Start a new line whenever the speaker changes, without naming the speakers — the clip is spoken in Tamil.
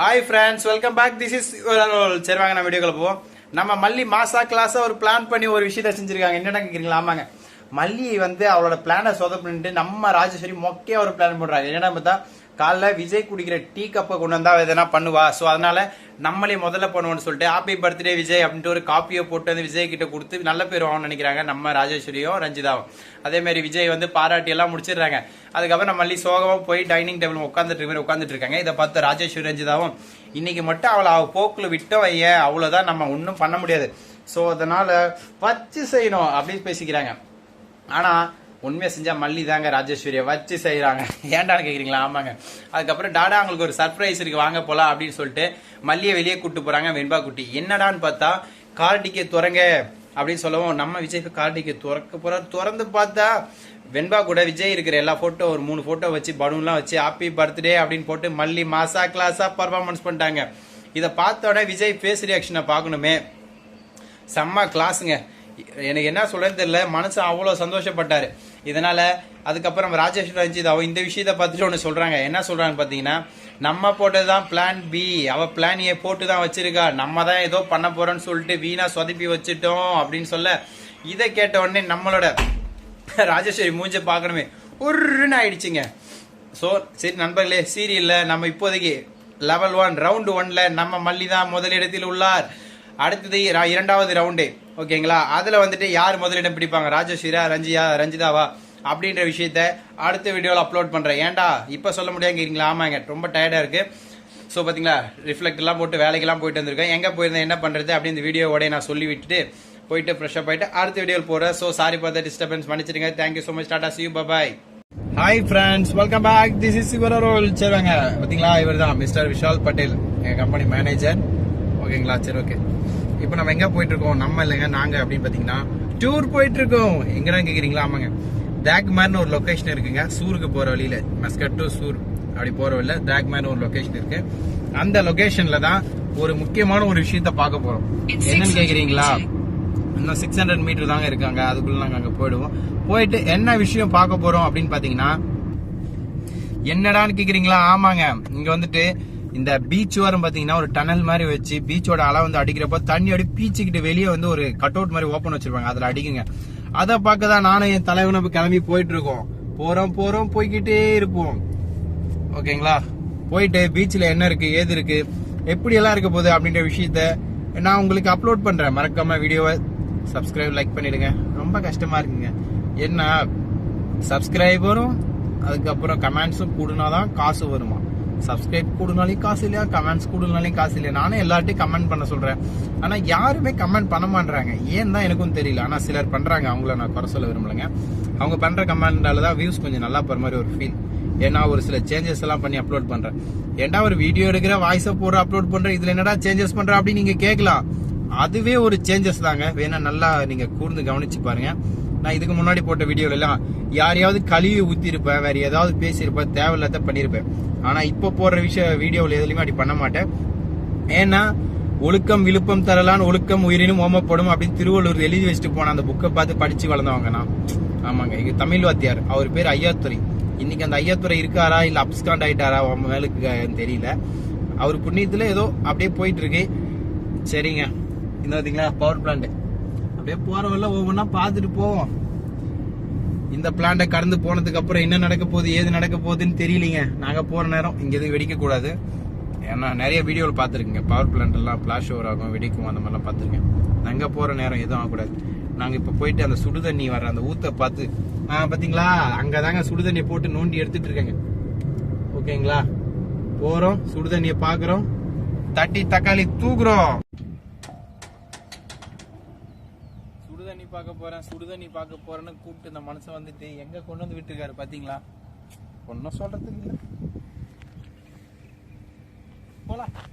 hi friends welcome back this is சரி வாங்க நான் வீடியோக்குள்ள போவோம் நம்ம மல்லி மாசா கிளாஸாக ஒரு பிளான் பண்ணி ஒரு விஷயத்த செஞ்சுருக்காங்க என்னென்ன கேட்குறீங்களா ஆமாங்க மல்லி வந்து அவளோட பிளானை சொத பண்ணிட்டு நம்ம ராஜேஸ்வரி மொக்கையாக ஒரு பிளான் பண்ணுறாங்க என்னென்ன பார்த்தா காலைல விஜய் குடிக்கிற டீ கப்பை கொண்டு வந்தால் எதனா பண்ணுவா ஸோ அதனால் நம்மளே முதல்ல பண்ணுவோன்னு சொல்லிட்டு ஹாப்பி பர்த்டே விஜய் அப்படின்ட்டு ஒரு காப்பியை போட்டு வந்து விஜய் கிட்ட கொடுத்து நல்ல பேர் வாங்க நினைக்கிறாங்க நம்ம ராஜேஸ்வரியும் ரஞ்சிதாவும் அதேமாரி விஜய் வந்து பாராட்டி எல்லாம் முடிச்சிடுறாங்க அதுக்கப்புறம் நம்ம மல்லி போய் டைனிங் டேபிள் உட்காந்துட்டு மாதிரி உட்காந்துட்டு இருக்காங்க இதை பார்த்து ராஜேஸ்வரி ரஞ்சிதாவும் இன்னைக்கு மட்டும் அவளை அவள் போக்கில் விட்டோம் வைய அவ்வளோதான் நம்ம ஒன்றும் பண்ண முடியாது ஸோ அதனால் வச்சு செய்யணும் அப்படின்னு பேசிக்கிறாங்க ஆனால் உண்மையாக செஞ்சால் மல்லி தாங்க ராஜேஸ்வரியை வச்சு செய்கிறாங்க ஏன்டான்னு கேட்குறீங்களா ஆமாங்க அதுக்கப்புறம் டாடா அவங்களுக்கு ஒரு சர்ப்ரைஸ் இருக்குது வாங்க போகலாம் அப்படின்னு சொல்லிட்டு மல்லியை வெளியே கூப்பிட்டு போகிறாங்க வெண்பா குட்டி என்னடான்னு பார்த்தா கார்டிக்கை துறங்க அப்படின்னு சொல்லவும் நம்ம விஜய்க்கு கார்டிக்கை துறக்க போகிறார் திறந்து பார்த்தா வெண்பா கூட விஜய் இருக்கிற எல்லா ஃபோட்டோ ஒரு மூணு ஃபோட்டோ வச்சு பலூன்லாம் வச்சு ஹாப்பி பர்த்டே அப்படின்னு போட்டு மல்லி மாசா கிளாஸாக பர்ஃபார்மன்ஸ் பண்ணிட்டாங்க இதை பார்த்தோன்னே விஜய் ஃபேஸ் ரியாக்ஷனை பார்க்கணுமே செம்ம கிளாஸுங்க எனக்கு என்ன சொல்றது தெரியல மனசு அவ்வளோ சந்தோஷப்பட்டார் இதனால் அதுக்கப்புறம் ராஜேஷ் ரஞ்சித் அவன் இந்த விஷயத்தை பார்த்துட்டு ஒன்று சொல்கிறாங்க என்ன சொல்கிறாங்க பார்த்தீங்கன்னா நம்ம போட்டது தான் பிளான் பி அவள் பிளான் ஏ போட்டு தான் வச்சுருக்கா நம்ம தான் ஏதோ பண்ண போறோம்னு சொல்லிட்டு வீணாக சொதப்பி வச்சுட்டோம் அப்படின்னு சொல்ல இதை கேட்ட உடனே நம்மளோட ராஜேஸ்வரி மூஞ்ச பார்க்கணுமே உருன்னு ஆயிடுச்சுங்க ஸோ சரி நண்பர்களே சீரியலில் நம்ம இப்போதைக்கு லெவல் ஒன் ரவுண்டு ஒன்ல நம்ம மல்லி தான் முதலிடத்தில் உள்ளார் அடுத்தது இரண்டாவது ரவுண்டு ஓகேங்களா அதில் வந்துட்டு யார் முதலிடம் பிடிப்பாங்க ராஜஸ்வீரா ரஞ்சியா ரஞ்சிதாவா அப்படின்ற விஷயத்த அடுத்த வீடியோவில் அப்லோட் பண்ணுறேன் ஏன்டா இப்போ சொல்ல முடியாங்கிறீங்களா ஆமாங்க ரொம்ப டயர்டாக இருக்குது ஸோ பார்த்தீங்களா ரிஃப்ளெக்ட்லாம் போட்டு வேலைக்கெல்லாம் போயிட்டு வந்திருக்கேன் எங்கே போயிருந்தேன் என்ன பண்ணுறது அப்படின்னு இந்த வீடியோவோடய நான் சொல்லி விட்டுட்டு போயிட்டு ஃப்ரெஷ்ஷாக ஆயிட்டு அடுத்த வீடியோவில் போகிறேன் so sorry for the disturbance மன்னிச்சிருங்க thank you so much tata see you bye
hi friends welcome back this is your role சரிவாங்க பார்த்தீங்களா இவர் தான் மிஸ்டர் விஷால் பட்டேல் எங்கள் கம்பெனி மேனேஜர் ஓகேங்களா சரி ஓகே இப்போ நம்ம எங்கே போயிட்டுருக்கோம் நம்ம இல்லைங்க நாங்கள் அப்படின்னு பார்த்தீங்கன்னா டூர் போயிட்டுருக்கோம் எங்கேனா கேட்குறீங்களா ஆமாங்க தேக்மேர்னு ஒரு லொக்கேஷன் இருக்குங்க சூருக்கு போகிற வழியில் மஸ்கட் டு சூர் அப்படி போகிற வழியில் தேக்மேர்னு ஒரு லொக்கேஷன் இருக்குது அந்த லொக்கேஷனில் தான் ஒரு முக்கியமான ஒரு விஷயத்த பார்க்க போகிறோம் என்னன்னு கேட்குறீங்களா இன்னும் சிக்ஸ் ஹண்ட்ரட் மீட்டர் தாங்க இருக்காங்க அதுக்குள்ளே நாங்கள் அங்கே போயிடுவோம் போயிட்டு என்ன விஷயம் பார்க்க போகிறோம் அப்படின்னு பார்த்தீங்கன்னா என்னடான்னு கேட்குறீங்களா ஆமாங்க இங்க வந்துட்டு இந்த பீச் ஓரம் பாத்தீங்கன்னா ஒரு டனல் மாதிரி வச்சு பீச்சோட அலை வந்து அடிக்கிறப்போ தண்ணி அடி பீச்சுக்கிட்டு வெளியே வந்து ஒரு கட் அவுட் மாதிரி ஓப்பன் வச்சிருப்பாங்க அதுல அடிக்குங்க அதை பார்க்க தான் நானும் என் தலைவனும் கிளம்பி போயிட்டு இருக்கோம் போறோம் போறோம் போய்கிட்டே இருப்போம் ஓகேங்களா போயிட்டு பீச்சில் என்ன இருக்கு ஏது இருக்கு எப்படி எல்லாம் இருக்க போகுது அப்படின்ற விஷயத்த நான் உங்களுக்கு அப்லோட் பண்றேன் மறக்காம வீடியோவை சப்ஸ்கிரைப் லைக் பண்ணிடுங்க ரொம்ப கஷ்டமா இருக்குங்க என்ன சப்ஸ்கிரைபரும் அதுக்கப்புறம் கமெண்ட்ஸும் கூடுனாதான் காசு வருமா சப்ஸ்கிரைப் கூடுனாலையும் காசு இல்லையா கமெண்ட்ஸ் கூடுனாலையும் காசு இல்லையா நானும் எல்லார்ட்டையும் கமெண்ட் பண்ண சொல்கிறேன் ஆனால் யாருமே கமெண்ட் பண்ண மாட்டாங்க ஏன் தான் எனக்கும் தெரியல ஆனால் சிலர் பண்ணுறாங்க அவங்கள நான் குறை சொல்ல விரும்பலைங்க அவங்க பண்ணுற கமெண்டால தான் வியூஸ் கொஞ்சம் நல்லா போகிற மாதிரி ஒரு ஃபீல் ஏன்னா ஒரு சில சேஞ்சஸ் எல்லாம் பண்ணி அப்லோட் பண்ணுறேன் ஏன்டா ஒரு வீடியோ எடுக்கிற வாய்ஸை போடுற அப்லோட் பண்ணுற இதில் என்னடா சேஞ்சஸ் பண்ணுற அப்படின்னு நீங்கள் கேட்கலாம் அதுவே ஒரு சேஞ்சஸ் தாங்க வேணா நல்லா நீங்கள் கூர்ந்து கவனிச்சு பாருங்க நான் இதுக்கு முன்னாடி போட்ட வீடியோல எல்லாம் யாரையாவது கழுவி ஊற்றிருப்பேன் வேறு ஏதாவது பேசியிருப்பேன் தேவையில்லாத பண்ணியிருப்பேன் ஆனால் இப்போ போடுற விஷயம் வீடியோவில் எதுலையுமே அப்படி பண்ண மாட்டேன் ஏன்னா ஒழுக்கம் விழுப்பம் தரலான் ஒழுக்கம் உயிரினும் ஓமப்படும் அப்படின்னு திருவள்ளூர் எழுதி வச்சுட்டு போன அந்த புக்கை பார்த்து படித்து வளர்ந்தவங்க நான் ஆமாங்க இது தமிழ் வாத்தியார் அவர் பேர் ஐயாத்துறை இன்னைக்கு அந்த ஐயாத்துறை இருக்காரா இல்லை அப்ஸ்காண்ட் ஆயிட்டாரா அவன் மேலுக்கு தெரியல அவர் புண்ணியத்தில் ஏதோ அப்படியே போயிட்டு இருக்கு சரிங்க இந்த பார்த்தீங்களா பவர் பிளான்ட் அப்படியே போகிற ஒவ்வொன்னா ஒவ்வொன்றா பார்த்துட்டு போவோம் இந்த பிளான்ட்டை கடந்து போனதுக்கு அப்புறம் என்ன நடக்க போகுது ஏது நடக்க போகுதுன்னு தெரியலீங்க நாங்கள் போகிற நேரம் இங்கே எதுவும் வெடிக்கக்கூடாது ஏன்னா நிறைய வீடியோவில் பார்த்துருக்கீங்க பவர் பிளான்ட் எல்லாம் பிளாஷ் ஓவர் ஆகும் வெடிக்கும் அந்த மாதிரிலாம் பார்த்துருக்கேன் நாங்கள் போகிற நேரம் எதுவும் ஆகக்கூடாது நாங்கள் இப்போ போயிட்டு அந்த சுடு தண்ணி வர அந்த ஊத்தை பார்த்து ஆ பார்த்தீங்களா அங்கே தாங்க சுடு தண்ணியை போட்டு நோண்டி எடுத்துகிட்டு இருக்கேங்க ஓகேங்களா போகிறோம் சுடு தண்ணியை பார்க்குறோம் தட்டி தக்காளி தூக்குறோம் பார்க்க போறேன் சுடுதண்ணி பார்க்க போறேன்னு கூப்பிட்டு இந்த மனசை வந்துட்டு எங்க கொண்டு வந்து விட்டுருக்காரு பாத்தீங்களா ஒன்னும் சொல்றதுக்கு இல்லை போலாம்